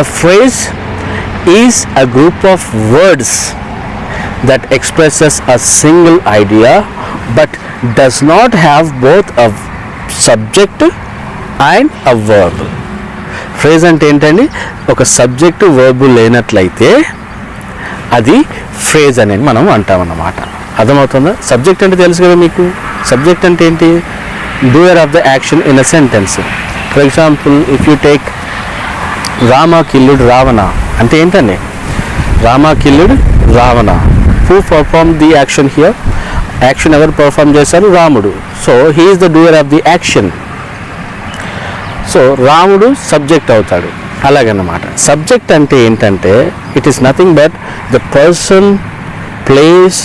A phrase is a group of words that expresses a single idea but does not have both a subject and a verb. Phrase అంటే ఏంటండి? ఒక subject verb లేనట్లయితే అది phrase అనేది మనం అంటామన్నమాట అర్థమవుతుందా? Subject అంటే తెలుసు కదా మీకు? సబ్జెక్ట్ అంటే ఏంటి? Doer of the action in a sentence for example if you take Rama killed Ravana. అంటే ఏంటండి? Rama killed Ravana. Who perform the action here action ఎవరు పర్ఫామ్ చేశారు? రాముడు. So he is the doer of the action so రాముడు subject అవుతాడు. అలాగన్నమాట subject అంటే ఏంటంటే it is nothing but the person place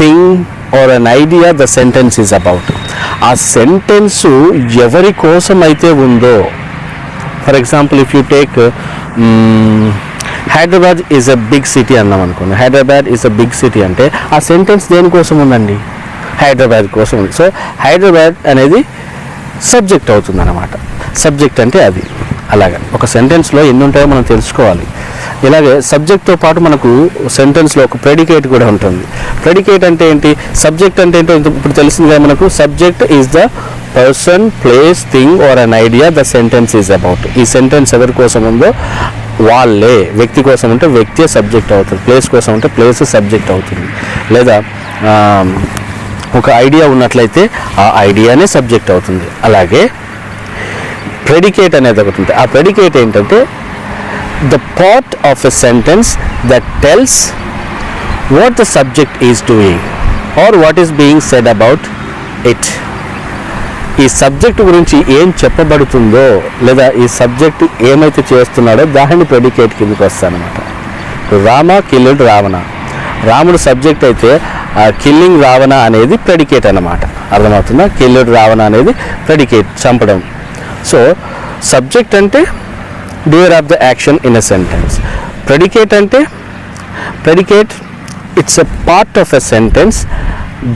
thing or an idea the sentence is about ఆ sentence ఎవరి కోసం అయితే ఉందో for example if you take Hyderabad is a big city అన్నాం అనుకోండి. Hyderabad is a big city అంటే ఆ sentence దేనికోసం ఉందండి? హైదరాబాద్ కోసం ఉంది. సో హైదరాబాద్ అనేది సబ్జెక్ట్ అవుతుంది అనమాట సబ్జెక్ట్ అంటే అది. అలాగే ఒక సెంటెన్స్లో ఎన్ని ఉంటాయో మనం తెలుసుకోవాలి. ఇలాగే సబ్జెక్ట్తో పాటు మనకు సెంటెన్స్లో ఒక ప్రెడికేట్ కూడా ఉంటుంది. ప్రెడికేట్ అంటే ఏంటి? సబ్జెక్ట్ అంటే ఏంటో ఇప్పుడు తెలిసింది మనకు. Subject is the person place thing or an idea the sentence is about ఈ సెంటెన్స్ ఎవరి కోసం ఉందో వాళ్ళే. వ్యక్తి కోసం ఉంటే వ్యక్తి సబ్జెక్ట్ అవుతుంది. ప్లేస్ కోసం ఉంటే ప్లేస్ సబ్జెక్ట్ అవుతుంది. లేదా ఒక ఐడియా ఉన్నట్లయితే ఆ ఐడియానే సబ్జెక్ట్ అవుతుంది. అలాగే ప్రెడికేట్ అనేది ఒకటి ఉంటుంది. ఆ ప్రెడికేట్ ఏంటంటే the part of a sentence that tells what the subject is doing or what is being said about it ఈ సబ్జెక్ట్ గురించి ఏం చెప్పబడుతుందో లేదా ఈ సబ్జెక్ట్ ఏమైతే చేస్తున్నాడో దానిని ప్రెడికేట్ కిందకి వస్తానమాట రామ కిల్లుడు రావణ. రాముడు సబ్జెక్ట్ అయితే ఆ కిల్లింగ్ రావణ అనేది ప్రెడికేట్ అన్నమాట. అర్థమవుతుందా? కిల్లుడు రావణ అనేది ప్రెడికేట్ చంపడం. సో సబ్జెక్ట్ అంటే doer of the action in a sentence predicate అంటే predicate it's a part of a sentence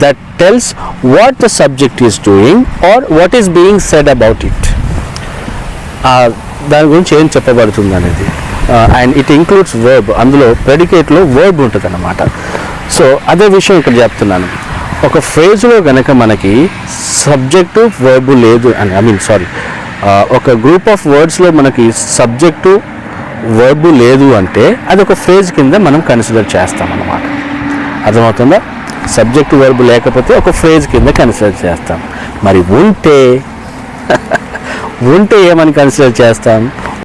that tells what the subject is doing or what is being said about it. దాని గురించి ఏం చెప్పబడుతుంది అనేది. And it includes verb అందులో ప్రెడికేట్లో verb ఉంటుంది అన్నమాట so అదే విషయం ఇక్కడ చెప్తున్నాను. ఒక ఫేజ్లో కనుక మనకి సబ్జెక్టు వర్బ్ లేదు అని ఐ మీన్ సారీ ఒక గ్రూప్ ఆఫ్ వర్డ్స్లో మనకి సబ్జెక్టు వర్బు లేదు అంటే అది ఒక ఫేజ్ కింద మనం కన్సిడర్ చేస్తాం అన్నమాట అర్థమవుతుందా? సబ్జెక్టు వర్బ్ లేకపోతే ఒక ఫ్రేజ్ కింద కన్సిడర్ చేస్తాం. మరి ఉంటే ఉంటే ఏమని కన్సిడర్ చేస్తాం?